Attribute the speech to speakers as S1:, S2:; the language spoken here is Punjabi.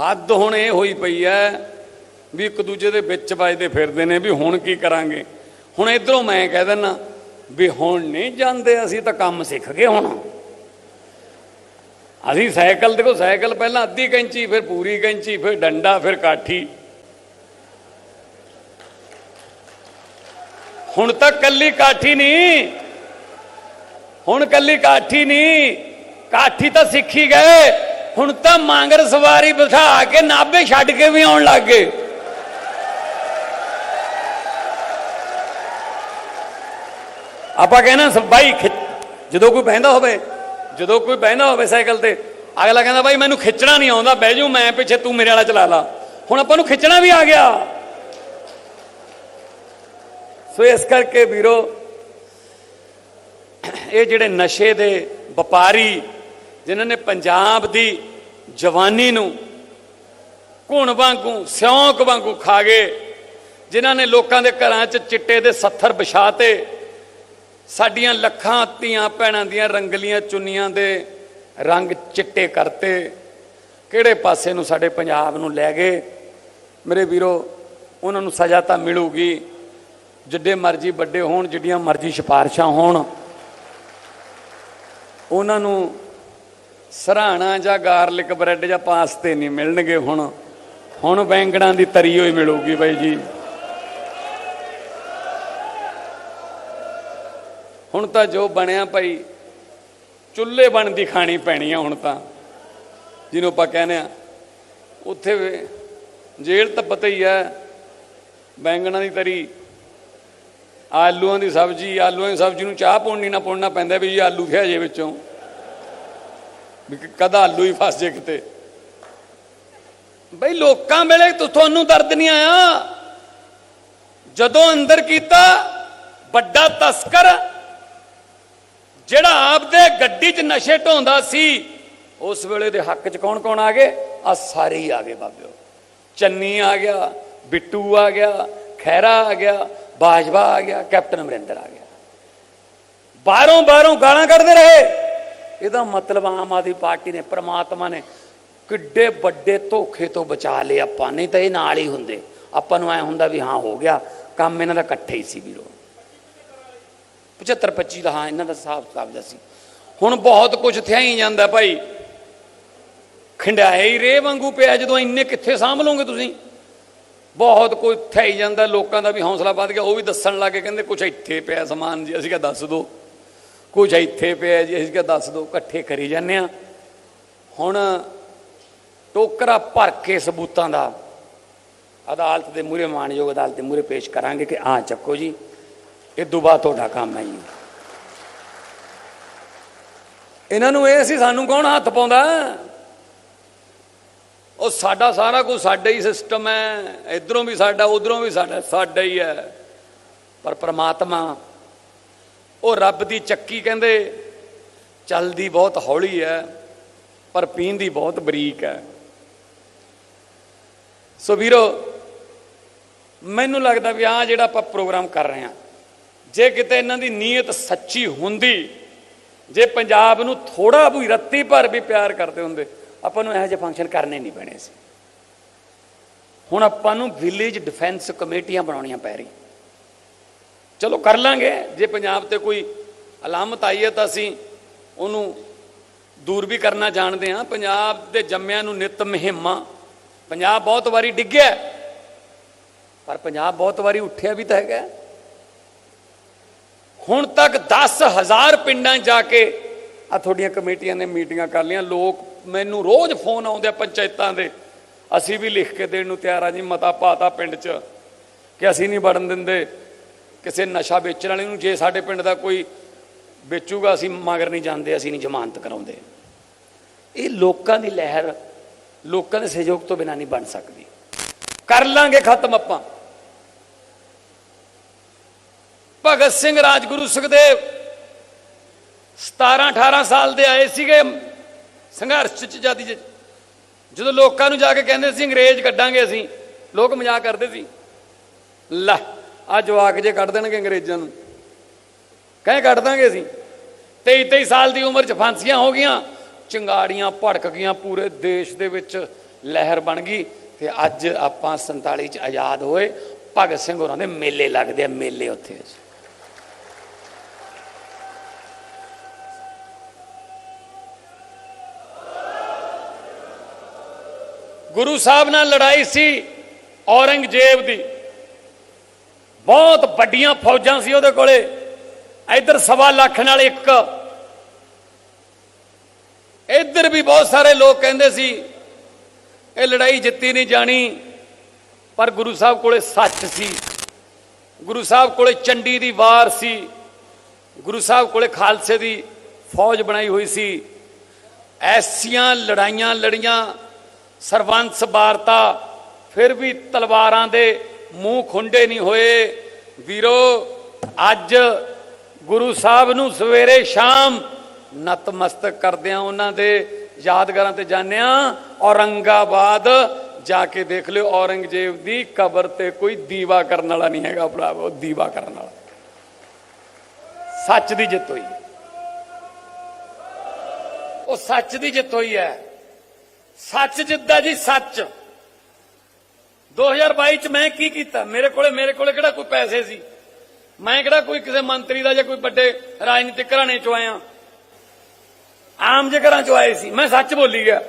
S1: ਹੱਦ ਹੁਣ ਇਹ ਹੋਈ ਪਈ ਐ ਵੀ ਇੱਕ ਦੂਜੇ ਦੇ ਵਿੱਚ ਵੱਜਦੇ ਫਿਰਦੇ ਨੇ ਵੀ ਹੁਣ ਕੀ ਕਰਾਂਗੇ? ਹੁਣ ਇਧਰੋਂ ਮੈਂ ਕਹਿ ਦਿੰਨਾ ਵੀ ਹੁਣ ਨਹੀਂ ਜਾਂਦੇ, ਅਸੀਂ ਤਾਂ ਕੰਮ ਸਿੱਖ ਗਏ ਹੁਣ। ਅਸੀਂ ਸਾਈਕਲ, ਦੇਖੋ ਸਾਈਕਲ ਪਹਿਲਾਂ ਅੱਧੀ ਕੈਂਚੀ, ਫਿਰ ਪੂਰੀ ਕੈਂਚੀ, ਫਿਰ ਡੰਡਾ, ਫਿਰ ਕਾਠੀ। ਹੁਣ ਤਾਂ ਕੱਲੀ ਕਾਠੀ ਨਹੀਂ। ਹੁਣ ਕੱਲੀ ਕਾਠੀ ਨਹੀਂ। ਕਾਠੀ ਤਾਂ ਸਿੱਖੀ ਗਏ। ਹੁਣ ਤਾਂ ਮਾਂਗਰ ਸਵਾਰੀ ਬਿਠਾ ਕੇ ਨਾਭੇ ਛੱਡ ਕੇ ਵੀ ਆਉਣ ਲੱਗ ਗਏ। ਆਪਾਂ ਕਹਿੰਦਾ ਬਾਈ ਜਦੋਂ ਕੋਈ ਬਹਿੰਦਾ ਹੋਵੇ, ਜਦੋਂ ਕੋਈ ਬਹਿੰਦਾ ਹੋਵੇ ਸਾਈਕਲ ਤੇ, ਅਗਲਾ ਕਹਿੰਦਾ ਬਾਈ, ਮੈਨੂੰ ਖਿੱਚਣਾ ਨਹੀਂ ਆਉਂਦਾ, ਬਹਿ ਜਾਊ, ਮੈਂ ਪਿੱਛੇ ਤੂੰ ਮੇਰੇ ਵਾਲਾ ਚਲਾ ਲਾ। ਹੁਣ ਆਪਾਂ ਨੂੰ ਖਿੱਚਣਾ ਵੀ ਆ ਗਿਆ। ਸੋ ਇਸ ਕਰਕੇ ਵੀਰੋ, ਇਹ ਜਿਹੜੇ ਨਸ਼ੇ ਦੇ ਵਪਾਰੀ ਜਿਨ੍ਹਾਂ ਨੇ ਪੰਜਾਬ ਦੀ ਜਵਾਨੀ ਨੂੰ ਘੁਣ ਵਾਂਗੂ, ਸਿਉਂਕ ਵਾਂਗੂ ਖਾ ਗਏ, ਜਿਨ੍ਹਾਂ ਨੇ ਲੋਕਾਂ ਦੇ ਘਰਾਂ 'ਚ ਚਿੱਟੇ ਦੇ ਸੱਥਰ ਵਿਛਾਤੇ, ਸਾਡੀਆਂ ਲੱਖਾਂ ਧੀਆਂ ਭੈਣਾਂ ਦੀਆਂ ਰੰਗਲੀਆਂ ਚੁੰਨੀਆਂ ਦੇ ਰੰਗ ਚਿੱਟੇ ਕਰਤੇ, ਕਿਹੜੇ ਪਾਸੇ ਨੂੰ ਸਾਡੇ ਪੰਜਾਬ ਨੂੰ ਲੈ ਗਏ? ਮੇਰੇ ਵੀਰੋ, ਉਹਨਾਂ ਨੂੰ ਸਜ਼ਾ ਤਾਂ ਮਿਲੂਗੀ, ਜਿੱਡੇ ਮਰਜ਼ੀ ਵੱਡੇ ਹੋਣ, ਜਿੱਡੀਆਂ ਮਰਜ਼ੀ ਸਿਫਾਰਸ਼ਾਂ ਹੋਣ। ਉਹਨਾਂ ਨੂੰ ਸਰਾਣਾ ਜਾਂ ਗਾਰਲਿਕ ਬ੍ਰੈਡ ਜਾਂ ਪਾਸਤੇ ਨਹੀਂ ਮਿਲਣਗੇ ਹੁਣ। ਹੁਣ ਬੈਂਗਣਾਂ ਦੀ ਤਰੀ ਹੋਈ ਮਿਲੂਗੀ ਬਾਈ ਜੀ। ਹੁਣ ਤਾਂ ਜੋ ਬਣਿਆ ਭਾਈ, ਚੁੱਲ੍ਹੇ ਬਣਦੀ ਖਾਣੀ ਪੈਣੀ ਆ ਹੁਣ ਤਾਂ। ਜਿਹਨੂੰ ਆਪਾਂ ਕਹਿੰਦੇ ਆ। ਉੱਥੇ ਜੇਲ੍ਹ ਤਾਂ ਪਤਾ ਹੀ ਹੈ ਬੈਂਗਣਾਂ ਦੀ ਤਰੀ, ਆਲੂਆਂ ਦੀ ਸਬਜ਼ੀ, ਆਲੂਆਂ ਦੀ ਸਬਜ਼ੀ ਨੂੰ ਚਾਹ ਪਾਉਣੀ ਨਾ ਪਾਉਣਾ ਪੈਂਦਾ ਵੀ ਜੀ ਆਲੂ ਖਿਆ ਜੇ ਵਿੱਚੋਂ। ਵੀ ਕਦਾ ਆਲੂ ਹੀ ਫਸ ਜੇ ਕਿਤੇ। ਬਈ ਲੋਕਾਂ ਵੇਲੇ ਤੁਹਾਨੂੰ ਦਰਦ ਨਹੀਂ ਆਇਆ? ਜਦੋਂ ਅੰਦਰ ਕੀਤਾ, ਵੱਡਾ ਤਸਕਰ, ਜਿਹੜਾ ਆਪਦੇ ਗੱਡੀ 'ਚ ਨਸ਼ੇ ਢੋਂਦਾ ਸੀ, ਉਸ ਵੇਲੇ ਦੇ ਹੱਕ 'ਚ ਕੌਣ ਕੌਣ ਆ ਗਏ? ਆ ਸਾਰੇ ਹੀ ਆ ਗਏ ਬਾਬਿਓ। ਚੰਨੀ ਆ ਗਿਆ, ਬਿੱਟੂ ਆ ਗਿਆ ਖੈਰਾ ਆ ਗਿਆ, ਬਾਜਵਾ ਆ ਗਿਆ, ਕੈਪਟਨ ਅਮਰਿੰਦਰ ਆ ਗਿਆ। ਬਾਹਰੋਂ ਬਾਹਰੋਂ ਗਾਲਾਂ ਕੱਢਦੇ ਰਹੇ। ਇਹਦਾ ਮਤਲਬ ਆਮ ਆਦਮੀ ਪਾਰਟੀ ਨੇ, ਪ੍ਰਮਾਤਮਾ ਨੇ ਕਿੱਡੇ ਵੱਡੇ ਧੋਖੇ ਤੋਂ ਬਚਾ ਲਏ ਆਪਾਂ, ਨਹੀਂ ਤਾਂ ਇਹ ਨਾਲ ਹੀ ਹੁੰਦੇ। ਆਪਾਂ ਨੂੰ ਐ ਹੁੰਦਾ ਵੀ ਹਾਂ, ਹੋ ਗਿਆ, ਕੰਮ ਇਹਨਾਂ ਦਾ ਇਕੱਠੇ ਹੀ ਸੀ ਵੀਰੋ। 75 25 ਦਾ, ਹਾਂ, ਇਹਨਾਂ ਦਾ ਹਿਸਾਬ ਕਿਤਾਬ ਦਾ ਸੀ। ਹੁਣ ਬਹੁਤ ਕੁਝ ਥਿਆ ਹੀ ਜਾਂਦਾ ਭਾਈ। ਖੰਡਾਏ ਹੀ ਰੇ ਵਾਂਗੂ ਪਿਆ, ਜਦੋਂ ਇੰਨੇ ਕਿੱਥੇ ਸਾਂਭ ਲਓਗੇ ਤੁਸੀਂ? ਬਹੁਤ ਕੋਈ ਥਿਆ ਹੀ ਜਾਂਦਾ, ਲੋਕਾਂ ਦਾ ਵੀ ਹੌਸਲਾ ਵੱਧ ਗਿਆ, ਉਹ ਵੀ ਦੱਸਣ ਲੱਗੇ ਕਹਿੰਦੇ ਕੁਝ ਇੱਥੇ ਪਿਆ ਸਮਾਨ ਜੀ, ਅਸੀਂ ਕਿਹਾ ਦੱਸ ਦਿਓ। ਕੁਝ ਇੱਥੇ ਪਿਆ ਜੀ, ਅਸੀਂ ਕਿਹਾ ਦੱਸ ਦੋ, ਇਕੱਠੇ ਕਰੀ ਜਾਂਦੇ ਆ ਹੁਣ ਟੋਕਰਾ ਭਰ ਕੇ ਸਬੂਤਾਂ ਦਾ ਅਦਾਲਤ ਦੇ ਮੂਹਰੇ, ਮਾਨਯੋਗ ਅਦਾਲਤ ਦੇ ਮੂਹਰੇ ਪੇਸ਼ ਕਰਾਂਗੇ ਕਿ ਆ ਚੱਕੋ ਜੀ, ਇਹ ਦੁਬਾਰਾ ਤੁਹਾਡਾ ਕੰਮ ਹੈ ਜੀ। ਇਹਨਾਂ ਨੂੰ ਇਹ ਸੀ, ਸਾਨੂੰ ਕੌਣ ਹੱਥ ਪਾਉਂਦਾ? ਉਹ ਸਾਡਾ ਸਾਰਾ ਕੁਝ ਸਾਡਾ ਹੀ ਸਿਸਟਮ ਹੈ, ਇਧਰੋਂ ਵੀ ਸਾਡਾ, ਉਧਰੋਂ ਵੀ ਸਾਡਾ ਸਾਡਾ ਹੀ ਹੈ। ਪਰ ਪ੍ਰਮਾਤਮਾ ਉਹ ਰੱਬ ਦੀ ਚੱਕੀ ਕਹਿੰਦੇ, ਚੱਲਦੀ ਬਹੁਤ ਹੌਲੀ ਹੈ ਪਰ ਪੀਂਦੀ ਬਹੁਤ ਬਰੀਕ ਹੈ ਸੋ ਵੀਰੋ, ਮੈਨੂੰ ਲੱਗਦਾ ਵੀ ਆ ਜਿਹੜਾ ਆਪਾਂ ਪ੍ਰੋਗਰਾਮ ਕਰ ਰਹੇ ਹਾਂ, ਜੇ ਕਿਤੇ ਇਹਨਾਂ ਦੀ ਨੀਅਤ ਸੱਚੀ ਹੁੰਦੀ, ਜੇ ਪੰਜਾਬ ਨੂੰ ਥੋੜਾ ਵੀ ਰੱਤੀ ਭਰ ਵੀ ਪਿਆਰ ਕਰਦੇ ਹੁੰਦੇ, ਆਪਾਂ ਨੂੰ ਇਹੋ ਜਿਹੇ ਫੰਕਸ਼ਨ ਕਰਨੇ ਨਹੀਂ ਪੈਣੇ ਸੀ। ਹੁਣ ਆਪਾਂ ਨੂੰ ਵਿਲੇਜ ਡਿਫੈਂਸ ਕਮੇਟੀਆਂ ਬਣਾਉਣੀਆਂ ਪੈ ਰਹੀਆਂ। ਚਲੋ ਕਰ ਲਾਂਗੇ। ਜੇ ਪੰਜਾਬ ਤੇ ਕੋਈ ਅਲਾਮਤ ਆਈ ਹੈ ਤਾਂ ਅਸੀਂ ਉਹਨੂੰ ਦੂਰ ਵੀ ਕਰਨਾ ਜਾਣਦੇ ਹਾਂ। ਪੰਜਾਬ ਦੇ ਜੰਮਿਆਂ ਨੂੰ ਨਿਤ ਮਹਿਮਾ। ਪੰਜਾਬ ਬਹੁਤ ਵਾਰੀ ਡਿੱਗਿਆ। ਪਰ ਪੰਜਾਬ ਬਹੁਤ ਵਾਰੀ ਉੱਠਿਆ ਵੀ ਤਾਂ ਹੈਗਾ। ਹੁਣ ਤੱਕ 10000 ਪਿੰਡਾਂ ਜਾ ਕੇ ਆ ਤੁਹਾਡੀਆਂ ਕਮੇਟੀਆਂ ਨੇ ਮੀਟਿੰਗਾਂ ਕਰ ਲੀਆਂ ਲੋਕ ਮੈਨੂੰ ਰੋਜ਼ ਫੋਨ ਆਉਂਦੇ ਆ ਪੰਚਾਇਤਾਂ ਦੇ। ਅਸੀਂ ਵੀ ਲਿਖ ਕੇ ਦੇਣ ਨੂੰ ਤਿਆਰ ਆ ਜੀ। ਮਤਾ ਪਾਤਾ ਪਿੰਡ 'ਚ ਕਿ ਅਸੀਂ ਨਹੀਂ ਵੜਨ ਦਿੰਦੇ। ਕਿਸੇ ਨਸ਼ਾ ਵੇਚਣ ਵਾਲੇ ਨੂੰ, ਜੇ ਸਾਡੇ ਪਿੰਡ ਦਾ ਕੋਈ ਵੇਚੂਗਾ, ਅਸੀਂ ਮਗਰ ਨਹੀਂ ਜਾਂਦੇ, ਅਸੀਂ ਨਹੀਂ ਜ਼ਮਾਨਤ ਕਰਾਉਂਦੇ। ਇਹ ਲੋਕਾਂ ਦੀ ਲਹਿਰ, ਲੋਕਾਂ ਦੇ ਸਹਿਯੋਗ ਤੋਂ ਬਿਨਾਂ ਨਹੀਂ ਬਣ ਸਕਦੀ। ਕਰ ਲਾਂਗੇ ਖਤਮ ਆਪਾਂ। ਭਗਤ ਸਿੰਘ ਰਾਜਗੁਰੂ ਸੁਖਦੇਵ 17 18 ਸਾਲ ਦੇ ਆਏ ਸੀਗੇ ਸੰਘਰਸ਼ ਚ ਜਾਦੀ ਚ। ਜਦੋਂ ਲੋਕਾਂ ਨੂੰ ਜਾ ਕੇ ਕਹਿੰਦੇ ਸੀ, ਅੰਗਰੇਜ਼ ਕੱਢਾਂਗੇ ਅਸੀਂ, ਲੋਕ ਮਜ਼ਾਕ ਕਰਦੇ ਸੀ। ਲੈ ਆ ਜਵਾਕ ਜੇ ਕੱਢ ਦੇਣਗੇ ਅੰਗਰੇਜ਼ਾਂ ਨੂੰ। ਕਹੇ ਕੱਢ ਦਾਂਗੇ ਅਸੀਂ। 23 23 ਸਾਲ ਦੀ ਉਮਰ ਚ ਫਾਂਸੀਆਂ ਹੋ ਗਈਆਂ, ਚਿੰਗਾੜੀਆਂ ਭੜਕ ਗਈਆਂ, ਪੂਰੇ ਦੇਸ਼ ਦੇ ਵਿੱਚ ਲਹਿਰ ਬਣ ਗਈ ਤੇ ਅੱਜ ਆਪਾਂ 47 ਚ ਆਜ਼ਾਦ ਹੋਏ। ਭਗਤ ਸਿੰਘ ਹੋਰਾਂ ਦੇ ਮੇਲੇ ਲੱਗਦੇ ਆ, ਮੇਲੇ ਉੱਥੇ। ਗੁਰੂ ਸਾਹਿਬ ਨਾਲ ਲੜਾਈ ਸੀ ਔਰੰਗਜ਼ੇਬ ਦੀ। ਬਹੁਤ ਵੱਡੀਆਂ ਫੌਜਾਂ ਸੀ ਉਹਦੇ ਕੋਲੇ। ਇੱਧਰ ਸਵਾ ਲੱਖ ਨਾਲ ਇੱਕ। ਇੱਧਰ ਵੀ ਬਹੁਤ ਸਾਰੇ ਲੋਕ ਕਹਿੰਦੇ ਸੀ, ਇਹ ਲੜਾਈ ਜਿੱਤੀ ਨਹੀਂ ਜਾਣੀ, ਪਰ ਗੁਰੂ ਸਾਹਿਬ ਕੋਲੇ ਸੱਚ ਸੀ। ਗੁਰੂ ਸਾਹਿਬ ਕੋਲੇ ਚੰਡੀ ਦੀ ਵਾਰ ਸੀ। ਗੁਰੂ ਸਾਹਿਬ ਕੋਲੇ ਖਾਲਸੇ ਦੀ ਫੌਜ ਬਣਾਈ ਹੋਈ ਸੀ। ਐਸੀਆਂ ਲੜਾਈਆਂ ਲੜੀਆਂ, ਸਰਵੰਸ ਵਾਰਤਾ ਫਿਰ ਵੀ ਤਲਵਾਰਾਂ ਦੇ ਮੂੰਹ ਖੁੰਡੇ ਨਹੀਂ ਹੋਏ। ਵੀਰੋ, ਅੱਜ ਗੁਰੂ ਸਾਹਿਬ ਨੂੰ ਸਵੇਰੇ ਸ਼ਾਮ ਨਤਮਸਤਕ ਕਰਦਿਆਂ ਉਹਨਾਂ ਦੇ ਯਾਦਗਾਰਾਂ ਤੇ ਜਾਂਦਿਆਂ ਔਰੰਗਾਬਾਦ ਜਾ ਕੇ ਦੇਖ ਲਿਓ, ਔਰੰਗਜ਼ੇਬ ਦੀ ਕਬਰ ਤੇ ਕੋਈ ਦੀਵਾ ਕਰਨ ਵਾਲਾ ਨਹੀਂ ਹੈਗਾ ਭਰਾਵੋ ਦੀਵਾ ਕਰਨ ਵਾਲਾ। ਸੱਚ ਦੀ ਜਿੱਤ ਹੋਈ। ਉਹ ਸੱਚ ਦੀ ਜਿੱਤ ਹੋਈ ਹੈ। ਸੱਚ ਜਿੱਦਾ ਜੀ ਸੱਚ। 2022 ਚ ਮੈਂ ਕੀ ਕੀਤਾ? ਮੇਰੇ ਕੋਲੇ ਮੇਰੇ ਕੋਲੇ ਕਿਹੜਾ ਕੋਈ ਪੈਸੇ ਸੀ? ਮੈਂ ਕਿਹੜਾ ਕੋਈ ਕਿਸੇ ਮੰਤਰੀ ਦਾ ਜਾਂ ਕੋਈ ਵੱਡੇ ਰਾਜਨੀਤਿਕ ਘਰਾਣੇ ਚੋਂ ਆਇਆ? ਆਮ ਜੇ ਘਰਾਂ ਚੋਂ ਆਏ ਸੀ। ਮੈਂ ਸੱਚ ਬੋਲੀ ਗਿਆ।